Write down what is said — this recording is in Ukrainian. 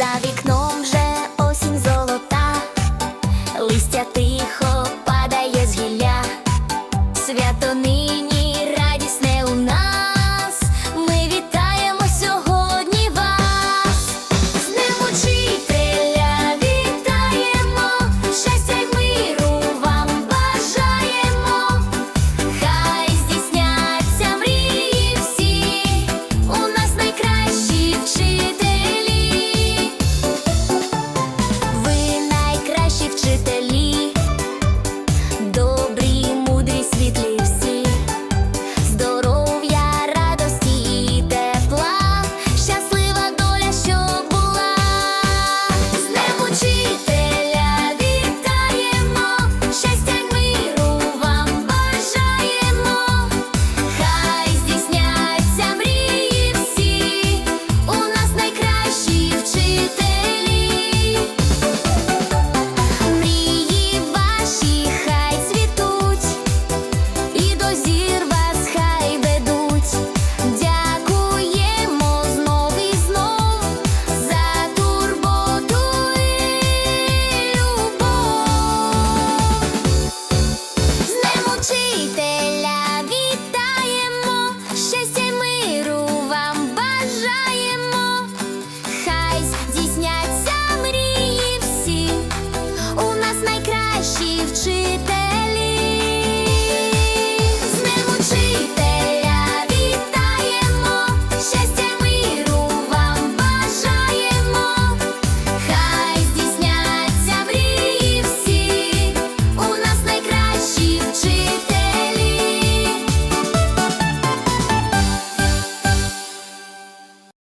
За вікном вже осінь золота, листя тихо.